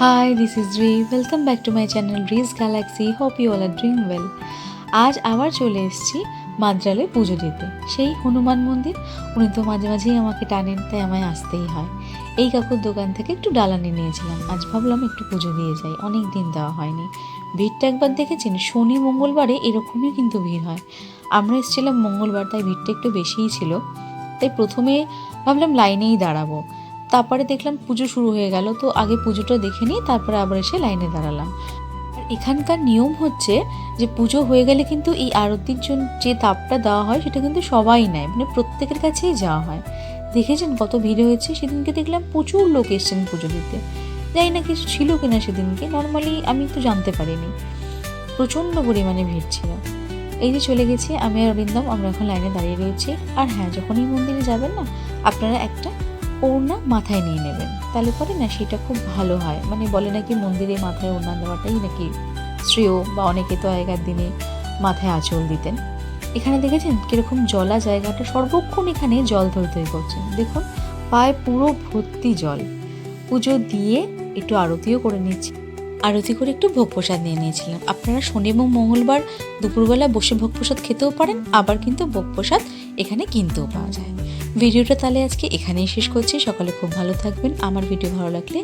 Hi, this is Ree. Welcome back to my channel Ree's Galaxy. Hope you all are doing well. আজ আবার চলে এসেছি মাদ্রালে পুজো দিতে। সেই হনুমান মন্দির উনি তো মাঝে মাঝেই আমাকে টানেন তাই আমায় আসতেই হয়। এই কাকুর দোকান থেকে একটু ডালা নিয়ে নিয়েছিলাম। আজ ভাবলাম একটু পুজো দিয়ে যাই। অনেক দিন দেওয়া হয়নি। ভিড়টা একবার দেখেছেন? শনি মঙ্গলবারে এরকমই কিন্তু ভিড় হয়। আমরা এসেছিলাম মঙ্গলবার তাই ভিড়টা একটু বেশিই ছিল। তাই প্রথমে ভাবলাম লাইনেই দাঁড়াবো। তারপরে দেখলাম পুজো শুরু হয়ে গেল, তো আগে পুজোটা দেখে নিই তারপরে আবার এসে লাইনে দাঁড়ালাম। এখানকার নিয়ম হচ্ছে যে পুজো হয়ে গেলে কিন্তু এই আরতির জন্য যে তাপটা দেওয়া হয় সেটা কিন্তু সবাই নেয় মানে প্রত্যেকের কাছেই যাওয়া হয়। দেখেছেন কত ভিড় হয়েছে? সেদিনকে দেখলাম প্রচুর লোক এসছেন পুজো দিতে। জানি না কিছু ছিল কিনা সেদিনকে, নর্মালি আমি তো জানতে পারিনি। প্রচণ্ড পরিমাণে ভিড় ছিল। এই যে চলে গেছি আমি আর অরিন্দম, আমরা এখন লাইনে দাঁড়িয়ে রয়েছি। আর হ্যাঁ যখন এই মন্দিরে যাবেন না, আপনারা একটা ওড়না মাথায় নিয়ে নেবেন। তাহলে পরে না সেটা খুব ভালো হয়। মানে বলে নাকি মন্দিরে মাথায় ওড়না দেওয়াটাই নাকি শ্রেয় বা অনেকে তো আগেকার দিনে মাথায় আঁচল দিতেন। এখানে দেখেছেন কীরকম জলা জায়গাটা? সর্বক্ষণ এখানে জল থই থই করছেন। দেখুন, পায়ে পুরো ভর্তি জল। পুজো দিয়ে একটু আরতিও করে নিচ্ছি। আরতি করে একটু ভোগ প্রসাদ নিয়ে নিয়েছিলাম। আপনারা শনি এবং মঙ্গলবার দুপুরবেলা বসে ভোগ প্রসাদ খেতেও পারেন, আবার কিন্তু ভোগ প্রসাদ এখানে কিনতেও পাওয়া যায়। ভিডিওটা তাহলে আজকে এখানেই শেষ করছি। সকালে খুব ভালো থাকবেন। আমার ভিডিও ভালো লাগলে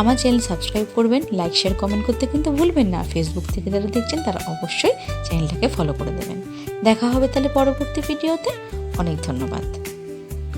আমার চ্যানেল সাবস্ক্রাইব করবেন, লাইক, শেয়ার, কমেন্ট করতে কিন্তু ভুলবেন না। ফেসবুক থেকে যারা দেখছেন, তারা অবশ্যই চ্যানেলটাকে ফলো করে দেবেন। দেখা হবে তাহলে পরবর্তী ভিডিওতে। অনেক ধন্যবাদ।